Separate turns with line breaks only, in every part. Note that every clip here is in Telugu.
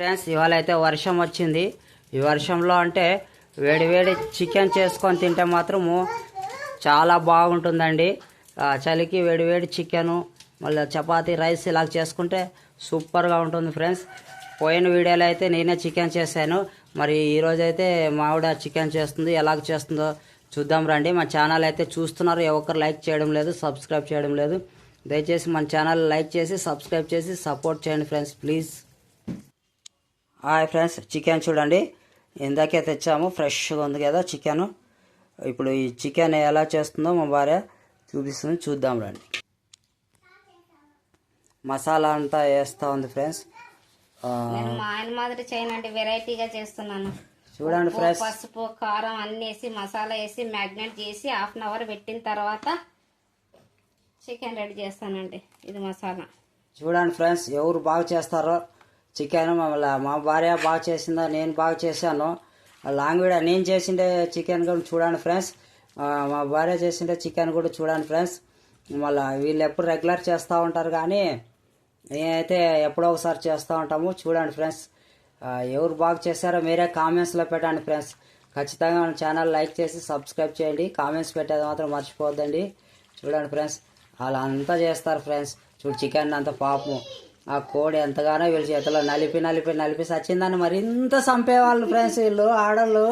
ఫ్రెండ్స్ ఇవాళ అయితే వర్షం వచ్చింది. ఈ వర్షంలో అంటే వేడివేడి చికెన్ చేసుకొని తింటే మాత్రము చాలా బాగుంటుందండి. చలికి వేడివేడి చికెను మళ్ళీ చపాతీ రైస్ ఇలా చేసుకుంటే సూపర్గా ఉంటుంది ఫ్రెండ్స్. పోయిన వీడియోలో అయితే నేనే చికెన్ చేశాను. మరి ఈరోజు అయితే మావిడ చికెన్ చేస్తుంది ఎలాగ చేస్తుందో చూద్దాం రండి. మా ఛానల్ అయితే చూస్తున్నారు ఎవరు లైక్ చేయడం లేదు సబ్స్క్రైబ్ చేయడం లేదు. దయచేసి మన ఛానల్ లైక్ చేసి సబ్స్క్రైబ్ చేసి సపోర్ట్ చేయండి friends please. Hi friends chicken చూడండి. ఇందాకే తెచ్చాము ఫ్రెష్గా ఉంది కదా చికెన్. ఇప్పుడు ఈ చికెన్ ఎలా చేస్తుందో మా భార్య చూపిస్తుంది చూద్దాం రండి. మసాలా అంతా వేస్తూ ఉంది ఫ్రెండ్స్.
మా ఆయన మాదిరి చేయనండి వెరైటీగా చేస్తున్నాను.
చూడండి ఫ్రెండ్స్.
పసుపు కారం అన్ని వేసి మసాలా వేసి మ్యాగ్నేట్ చేసి హాఫ్ అన్ అవర్ పెట్టిన తర్వాత చికెన్ రెడీ చేస్తానండి. ఇది మసాలా.
చూడండి ఫ్రెండ్స్ ఎవరు బాగా చేస్తారో చికెన్ మమ్మల్ని మా భార్య బాగా చేసిందా నేను బాగా చేశాను. లాంగ్ వీడియో నేను చేసిండే చికెన్ కూడా చూడండి ఫ్రెండ్స్. మా భార్య చేసిండే చికెన్ కూడా చూడండి ఫ్రెండ్స్. మళ్ళీ వీళ్ళు ఎప్పుడు రెగ్యులర్ చేస్తూ ఉంటారు కానీ నేనైతే ఎప్పుడో ఒకసారి చేస్తూ ఉంటాము. చూడండి ఫ్రెండ్స్. ఎవరు బాగా చేశారో మీరే కామెంట్స్లో పెట్టండి ఫ్రెండ్స్. ఖచ్చితంగా మన ఛానల్ లైక్ చేసి సబ్స్క్రైబ్ చేయండి. కామెంట్స్ పెట్టేది మాత్రం మర్చిపోద్దండి చూడండి ఫ్రెండ్స్. అలా అంతా చేస్తారు ఫ్రెండ్స్. చూడు చికెన్ అంత పాపం. ఆ కోడి ఎంతగానో వీళ్ళ చేతిలో నలిపి నలిపి నలిపి సచ్చిందని మరింత చంపేవాళ్ళు ఫ్రెండ్స్ వీళ్ళు ఆడళ్ళు.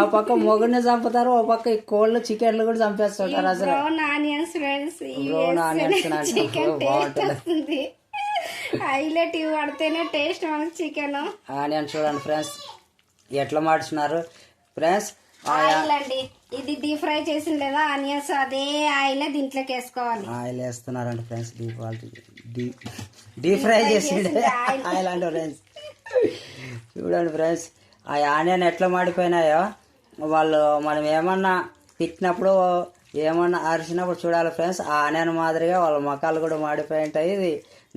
ఆ పక్క మొగుడిని చంపుతారు ఓ పక్క ఈ కోళ్ళు చికెన్లు కూడా చంపేస్తుంటారు అసలు.
బ్రౌన్ ఆనియన్స్ ఫ్రెండ్స్
బాగుంటుంది.
హైలైట్ ఇవి పడితేనే టేస్ట్ మనకి చికెన్.
ఆనియన్ చూడండి ఫ్రెండ్స్ ఎట్లా మార్చున్నారు ఫ్రెండ్స్
ఆయిల్ అండి. ఇది డీప్ ఫ్రై చేసిన లేదా ఆనియన్స్ అదే ఆయిల్ దీంట్లోకి వేసుకోవాలి.
Oil వేస్తున్నారండి friends deep deep deep fry చేసిండే. ఆయిల్. అంటే ఫ్రెండ్స్. చూడండి ఫ్రెండ్స్ ఆ ఆనియన్ ఎట్లా మాడిపోయినాయో వాళ్ళు మనం ఏమన్నా తిట్టినప్పుడు ఏమన్నా అరిచినప్పుడు చూడాలి ఫ్రెండ్స్ ఆ ఆనియన్ మాదిరిగా వాళ్ళ మొక్కలు కూడా మాడిపోయి ఉంటాయి. ఇది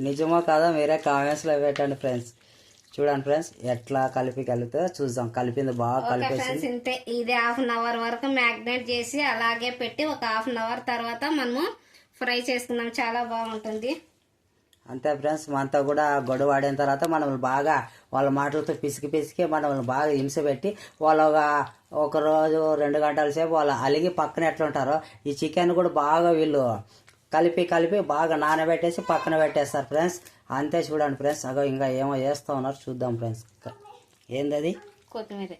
నిజమో కాదో మీరే కామెంట్స్లో పెట్టండి ఫ్రెండ్స్. చూడండి ఫ్రెండ్స్ ఎట్లా కలిపి కలిపితే చూద్దాం. కలిపింది బాగా కలిపేసి.
ఇంతే. ఇది హాఫ్ అన్ అవర్ వరకు మ్యాగ్నేట్ చేసి అలాగే పెట్టి ఒక హాఫ్ అన్ అవర్ తర్వాత మనము ఫ్రై చేసుకుందాం. చాలా బాగుంటుంది.
అంతే ఫ్రెండ్స్ మనతో కూడా గొడవ ఆడిన తర్వాత మనం బాగా వాళ్ళ మాటలతో పిసికి పిసికి మనల్ని బాగా హింస పెట్టి వాళ్ళు ఒక రోజు రెండు గంటల సేపు వాళ్ళు అలిగి పక్కన ఎట్లా ఉంటారో ఈ చికెన్ కూడా బాగా వీళ్ళు కలిపి కలిపి బాగా నానబెట్టేసి పక్కన పెట్టేస్తారు ఫ్రెండ్స్. అంతే చూడండి ఫ్రెండ్స్. అగో ఇంకా ఏమో చేస్తూ ఉన్నారు. చూద్దాం ఫ్రెండ్స్. ఏందది?
కొత్తిమీర.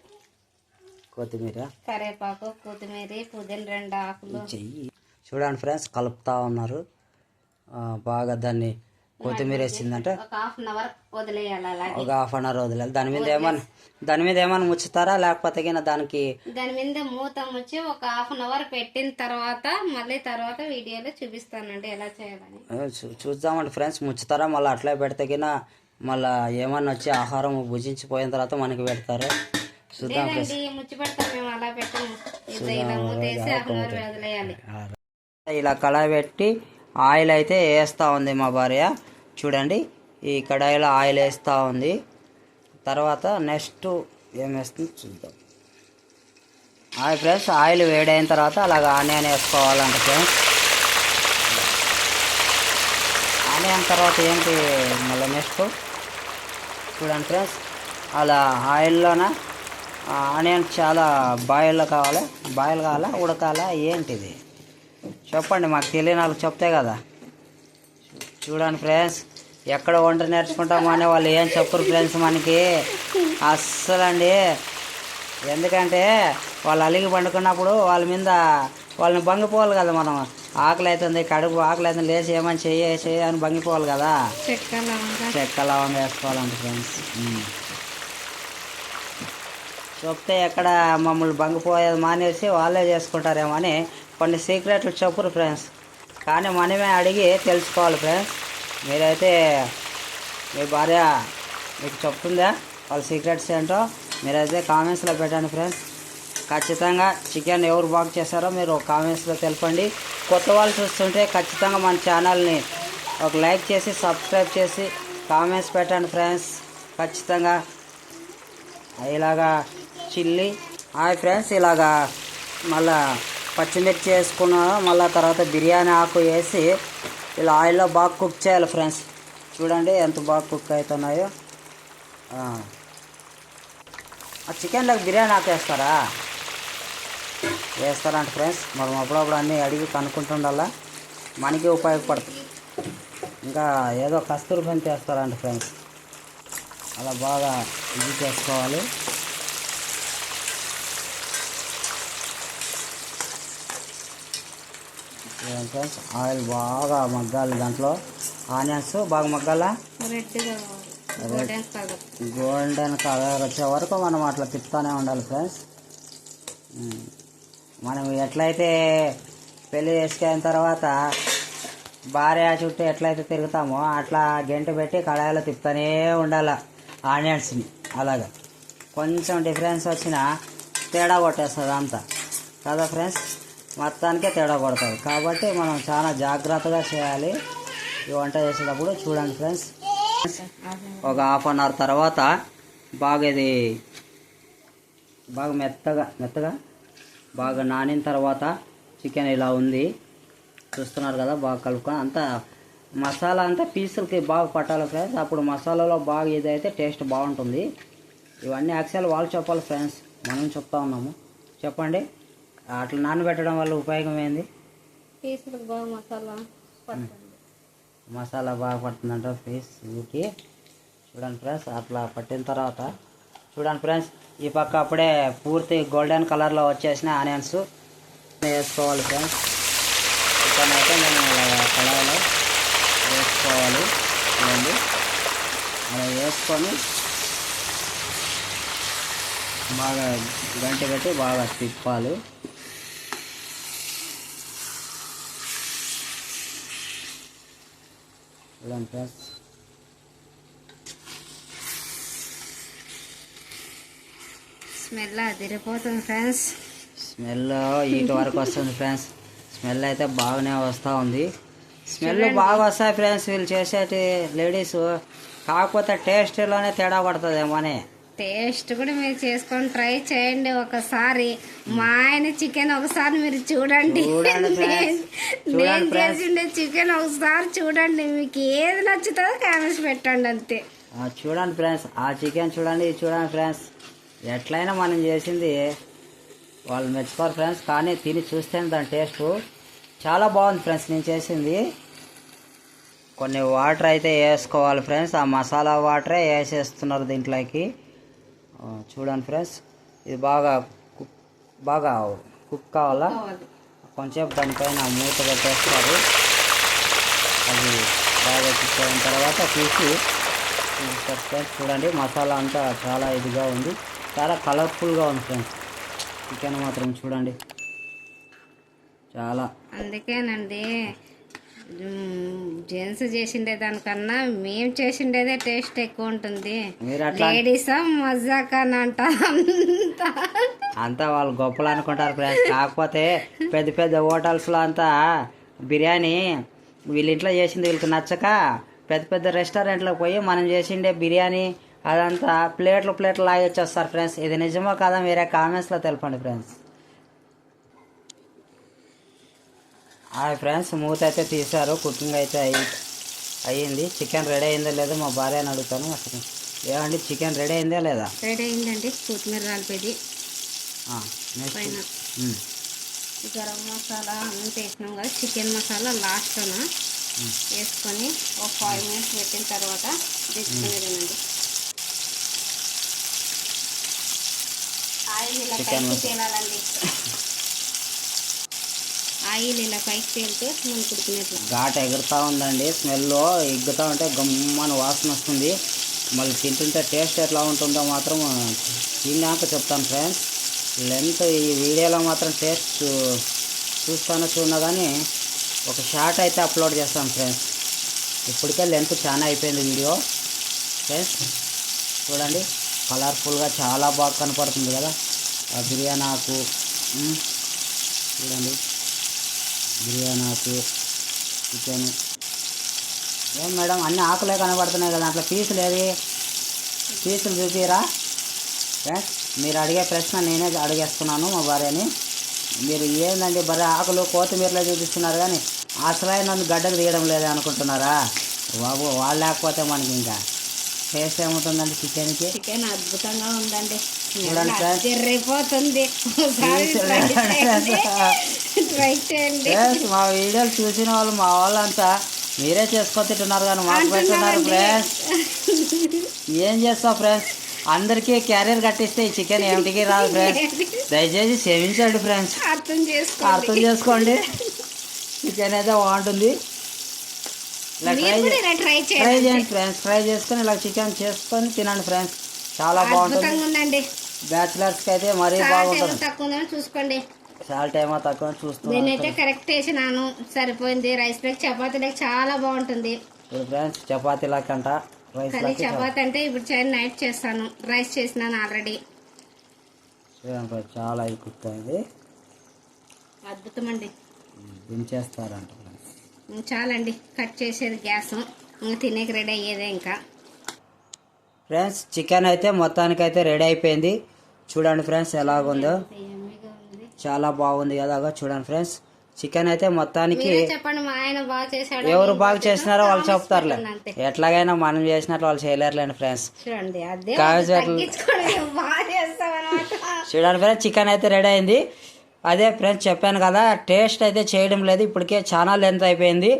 కొత్తిమీర.
కరివేపాకు కొత్తిమీర పుదీన రెండు ఆకులు.
చెయ్యి. చూడండి ఫ్రెండ్స్ కలుపుతా ఉన్నారు. బాగా దాన్ని కొత్తిమీర వేసిందంటే.
ఒక హాఫ్ అన్ అవర్ వదిలేయాలి
దాని మీద ఏమన్నా దాని మీద ఏమన్నా ముచ్చుతారా? లేకపోతే దానికి
దాని మీద మూత ముచ్చి ఒక హాఫ్ అన్ అవర్ పెట్టిన తర్వాత మళ్ళీ తర్వాత వీడియోలో చూపిస్తానండి ఎలా చేయాలని.
చూద్దామండి ఫ్రెండ్స్. ముచ్చుతారా? మళ్ళీ అట్లే పెడితే గిన మళ్ళీ ఏమన్నా వచ్చి ఆహారం భుజించిపోయిన తర్వాత మనకి పెడతారు. చూద్దాం ఫ్రెండ్స్
లేదండి ముచ్చి పెడతాం మేము అలా పెట్టాము. ఇది ఇలా
కడాయి పెట్టి ఆయిల్ అయితే వేస్తూ ఉంది మా భార్య. చూడండి ఈ కడాయిలో ఆయిల్ వేస్తూ ఉంది. తర్వాత నెక్స్ట్ ఏం వేస్తుంది చూద్దాం. ఆయిల్ ఫ్రెండ్స్ ఆయిల్ వేడైన తర్వాత అలాగ ఆనియన్ వేసుకోవాలంట ఫ్రెండ్స్. ఆనియన్ తర్వాత ఏంటి మళ్ళీ నెక్స్ట్? చూడండి ఫ్రెండ్స్ అలా ఆయిల్లోన? ఆనియన్ చాలా బాయిల్ కావాలి. బాయిల్ కావాలా? ఉడకాలా? ఏంటిది? చెప్పండి మాకు తెలియని వాళ్ళకి చెప్తే కదా. చూడండి ఫ్రెండ్స్ ఎక్కడ వంట నేర్చుకుంటామో అనే వాళ్ళు ఏం చెప్పరు ఫ్రెండ్స్ మనకి. అస్సలండి. ఎందుకంటే వాళ్ళు అలిగి పండుకున్నప్పుడు వాళ్ళ మీద వాళ్ళని బంగిపోవాలి కదా మనం. ఆకలి అవుతుంది కడుపు ఆకలి అవుతుంది లేచి ఏమని చెయ్యి చెయ్యి అని బంగిపోవాలి కదా.
చెక్క లవంగా
వేసుకోవాలండి ఫ్రెండ్స్. చెప్తే ఎక్కడ మమ్మల్ని బంగిపోయేది మానేసి వాళ్ళే చేసుకుంటారేమో అని కొన్ని సీక్రెట్లు చెప్పురు ఫ్రెండ్స్ కానీ మనమే అడిగి తెలుసుకోవాలి ఫ్రెండ్స్ మీరైతే మీ భార్య మీకు చెప్తుందా? వాళ్ళ సీక్రెట్స్ ఏంటో? మీరైతే కామెంట్స్లో పెట్టండి ఫ్రెండ్స్ ఖచ్చితంగా చికెన్ ఎవరు బాగా చేశారో మీరు కామెంట్స్లో తెలపండి. కొత్త వాళ్ళు చూస్తుంటే ఖచ్చితంగా మన ఛానల్ని ఒక లైక్ చేసి సబ్స్క్రైబ్ చేసి కామెంట్స్ పెట్టండి ఫ్రెండ్స్ ఖచ్చితంగా. ఇలాగా చిల్లి. హాయ్ ఫ్రెండ్స్ ఇలాగా మళ్ళా పచ్చిమిర్చి వేసుకున్నాను మళ్ళీ తర్వాత బిర్యానీ ఆకు వేసి ఇలా ఆయిల్లో బాగా కుక్ చేయాలి ఫ్రెండ్స్. చూడండి ఎంత బాగా కుక్ అవుతున్నాయో. ఆ. చికెన్లోకి బిర్యానీ ఆకు వేస్తారా? వేస్తారంట ఫ్రెండ్స్. మనం అప్పుడప్పుడు అన్నీ అడిగి కనుక్కుంటుండాలా. మనకి ఉపయోగపడుతుంది ఇంకా ఏదో కస్తూరి బంతి వేస్తారంట ఫ్రెండ్స్. అలా బాగా ఇది చేసుకోవాలి. ఫ్రెండ్స్ ఆయిల్ బాగా మగ్గాలి దాంట్లో. ఆనియన్స్ బాగా మగ్గాలా?
Golden colour.
వచ్చే వరకు మనం అట్లా తిప్పుతూనే ఉండాలి ఫ్రెండ్స్. మనం ఎట్లయితే పెళ్ళి చేసుకున్న తర్వాత భార్య చుట్టూ ఎట్లయితే తిరుగుతామో అట్లా గంట పెట్టి కడాయిలో తిప్పుతూనే ఉండాలి ఆనియన్స్ని. అలాగా. కొంచెం డిఫరెన్స్ వచ్చినా తేడా కొట్టేస్తుంది అంతా. కదా ఫ్రెండ్స్? మొత్తానికే తేడా కొడుతుంది కాబట్టి మనం చాలా జాగ్రత్తగా చేయాలి. ఈ వంట చేసేటప్పుడు చూడండి ఫ్రెండ్స్. ఒక హాఫ్ అన్ అవర్ తర్వాత బాగా ఇది బాగా మెత్తగా మెత్తగా బాగా నానిన తర్వాత చికెన్ ఇలా ఉంది. చూస్తున్నారు కదా బాగా కలుపుకొని అంతా మసాలా అంతా పీసులకి బాగా పట్టాలి ఫ్రెండ్స్. అప్పుడు మసాలాలో బాగా ఇదైతే టేస్ట్ బాగుంటుంది. ఇవన్నీ యాక్చువల్ వాళ్ళు చెప్పాలి ఫ్రెండ్స్. మనం చెప్తా ఉన్నాము. చెప్పండి. అట్లా నానబెట్టడం వల్ల ఉపయోగం ఏంది?
పీసులకు బాగా మసాలా
మసాలా బాగా పడుతుందంట ఫేస్ ఊకి చూడండి ఫ్రెండ్స్ అట్లా పట్టిన తర్వాత చూడండి ఫ్రెండ్స్ ఈ పక్క అప్పుడే పూర్తి గోల్డెన్ కలర్లో వచ్చేసిన ఆనియన్స్ వేసుకోవాలి ఫ్రెండ్స్ మనం ఇలా కళాయిలో వేసుకోవాలి. చూడండి. అలా వేసుకొని బాగా గంట పెట్టి బాగా తిప్పాలి. చూడండి ఫ్రెండ్స్
స్మెల్ అదిరిపోతుంది ఫ్రెండ్స్
స్మెల్ ఇటు వరకు వస్తుంది ఫ్రెండ్స్ స్మెల్ అయితే బాగానే వస్తూ ఉంది. స్మెల్ బాగా వస్తాయి ఫ్రెండ్స్ వీళ్ళు చేసేటి లేడీస్ కాకపోతే టేస్ట్లోనే తేడా పడుతుందేమో అని
టేస్ట్ కూడా మీరు చేసుకొని ట్రై చేయండి ఒకసారి. మా ఆయన చికెన్ ఒకసారి మీరు చూడండి. నేను-. చేసిండే చికెన్ ఒకసారి చూడండి. మీకు ఏది నచ్చుతుందో కామెంట్స్ పెట్టండి అంతే.
చూడండి ఫ్రెండ్స్. ఆ చికెన్ చూడండి చూడండి ఫ్రెండ్స్. ఎట్లయినా మనం చేసింది వాళ్ళు మెచ్చుకోరు ఫ్రెండ్స్. కానీ తిని చూస్తేనే దాని టేస్ట్ చాలా బాగుంది ఫ్రెండ్స్. నేను చేసింది కొన్ని వాటర్ అయితే వేసుకోవాలి ఫ్రెండ్స్. ఆ మసాలా వాటరే వేసేస్తున్నారు దీంట్లోకి. చూడండి ఫ్రెండ్స్ ఇది బాగా కుక్ బాగా కుక్ కావాలా. కొంచెం దానిపైన మూత పెట్టేస్తారు. అది బాగా కుక్ అయిన తర్వాత తీసి ఫ్రెండ్స్ చూడండి మసాలా అంతా చాలా ఇదిగా ఉంది. చాలా కలర్ఫుల్గా ఉంది ఫ్రెండ్స్. చికెన్ మాత్రం చూడండి. చాలా.
అందుకేనండి జెంట్స్ చేసిండే దానికన్నా మేము చేసిండేదే టేస్ట్ ఎక్కువ ఉంటుంది లేడీస్ మజాక్ అని అంటారు అంతా
వాళ్ళు గొప్పలు అనుకుంటారు ఫ్రెండ్స్ కాకపోతే పెద్ద పెద్ద హోటల్స్లో అంతా బిర్యానీ వీళ్ళ ఇంట్లో చేసింది వీళ్ళకి నచ్చక పెద్ద పెద్ద రెస్టారెంట్లకు పోయి మనం చేసిండే బిర్యానీ అదంతా ప్లేట్లు ప్లేట్లు లాగొచ్చేస్తారు ఫ్రెండ్స్. ఇది నిజమో కాదా మీరే కామెంట్స్లో తెలపండి ఫ్రెండ్స్. హాయ్ ఫ్రెండ్స్ మూత అయితే తీశారు కుకింగ్ అయితే అయ్యి అయ్యింది. చికెన్ రెడీ అయిందో లేదో మా భార్యని అడుగుతాను. అసలు ఏమండి చికెన్ రెడీ అయిందా లేదా?
రెడీ అయిందండి కొత్తిమీర పైన
ఉమ్.
గరం మసాలా అంతా వేసినాం కదా చికెన్ మసాలా లాస్ట్లోన వేసుకొని ఒక ఫైవ్ మినిట్స్ పెట్టిన తర్వాత తెచ్చుకునేదేనండి ఆయిల్ ఇలా. తేలాలండి. ఆయిల్ ఇలా పైకి తేలితే స్మెల్ కుడుకునేట్లా
ఘాట్ ఎగురుతూ ఉందండి. స్మెల్ ఎగ్గుతూ ఉంటే గమ్మని వాసన వస్తుంది. మళ్ళీ తింటుంటే టేస్ట్ ఎట్లా ఉంటుందో మాత్రం తిన్నాక చెప్తాను ఫ్రెండ్స్. లెంత్ ఈ వీడియోలో మాత్రం టేస్ట్ చూస్తాను చూస్తానో చూడనా కానీ ఒక షార్ట్ అయితే అప్లోడ్ చేస్తాను ఫ్రెండ్స్. ఇప్పటికే లెంత్ చాలా అయిపోయింది వీడియో. ఫ్రెండ్స్ చూడండి. కలర్ఫుల్గా చాలా బాగా కనపడుతుంది కదా. ఆ బిర్యానీ ఆకు. చూడండి. బిర్యానీ ఆకు చికెన్. ఏం మేడం అన్ని ఆకులే కనబడుతున్నాయి కదా అట్లా పీసులు ఏది పీసులు చూపిరా ఫ్రెండ్స్ మీరు అడిగే ప్రశ్న నేనే అడిగేస్తున్నాను మా భార్యని. మీరు ఏందండి బర్రె ఆకులు కొత్తిమీరలో చూపిస్తున్నారు కానీ అసలైన గడ్డకు తీయడం లేదు అనుకుంటున్నారా? బాబు వాళ్ళు లేకపోతే మనకి ఇంకా టేస్ట్ ఏముంటుందండి చికెన్కి?
చికెన్ అద్భుతంగా ఉందండి. జరిగిపోతుంది
మా వీడియోలు చూసిన వాళ్ళు మా వాళ్ళంతా మీరే చేసుకొని తింటున్నారు కానీ మాకు పెట్టున్నారు ఫ్రెండ్స్. ఏం చేస్తావు ఫ్రెండ్స్? అందరికీ క్యారియర్ కట్టిస్తే ఈ చికెన్ ఏమిటికి రాదు ఫ్రెండ్స్. దయచేసి సేవించండి ఫ్రెండ్స్.
అర్థం
అర్థం
చేసుకోండి.
చేసుకోండి చికెన్ అయితే బాగుంటుంది. ఇలా ట్రై
చేయండి
ఫ్రెండ్స్. ట్రై చేసుకొని ఇలా చికెన్ చేసుకొని తినండి ఫ్రెండ్స్. చాలా బాగుంటుంది. బ్యాచిలర్స్కి అయితే మరీ బాగుంటుంది.
తక్కువ చూసుకోండి.
సాల్ట్ ఏమో తక్కువ చూస్తున్నాను.
నేనైతే కరెక్ట్ వేసినాను సరిపోయింది. రైస్లోకి చపాతీలోకి చాలా బాగుంటుంది.
ఇప్పుడు ఫ్రెండ్స్ చపాతీలా కంట రైస్
కానీ చపాతీ అంటే ఇప్పుడు చేయండి నైట్ చేస్తాను. రైస్ చేసినాను ఆల్రెడీ.
చాలా ఎక్కుతుంది
అద్భుతం అండి
దించేస్తారంట
చాలండి. కట్ చేసేది గ్యాస్. ఇంక తినేకి రెడీ అయ్యేదే ఇంకా.
ఫ్రెండ్స్ చికెన్ అయితే మొత్తానికి అయితే రెడీ అయిపోయింది. చూడండి ఫ్రెండ్స్ ఎలాగుందో. చాలా బాగుంది కదా చూడండి ఫ్రెండ్స్. చికెన్ అయితే మొత్తానికి ఎవరు బాగా చేసినారో వాళ్ళు చెప్తారులే. ఎట్లాగైనా మనం చేసినట్లు వాళ్ళు చేయలేరులేండి ఫ్రెండ్స్.
చూడండి
ఫ్రెండ్స్ చికెన్ అయితే రెడీ అయింది. అదే ఫ్రెండ్స్ చెప్పాను కదా టేస్ట్ అయితే చేయడం లేదు. ఇప్పటికే చాలా లెంత్ అయిపోయింది.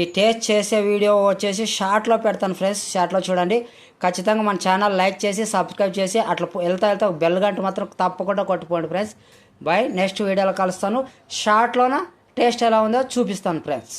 ఈ టేస్ట్ చేసే వీడియో వచ్చేసి షార్ట్లో పెడతాను ఫ్రెండ్స్ షార్ట్లో చూడండి. ఖచ్చితంగా మన ఛానల్ లైక్ చేసి సబ్స్క్రైబ్ చేసి అట్లా వెళ్తా వెళ్తా బెల్ గంట మాత్రం తప్పకుండా కొట్టుకోండి ఫ్రెండ్స్. బాయ్ నెక్స్ట్ వీడియోలో కలుస్తాను. షార్ట్లోన టేస్ట్ ఎలా ఉందో చూపిస్తాను ఫ్రెండ్స్.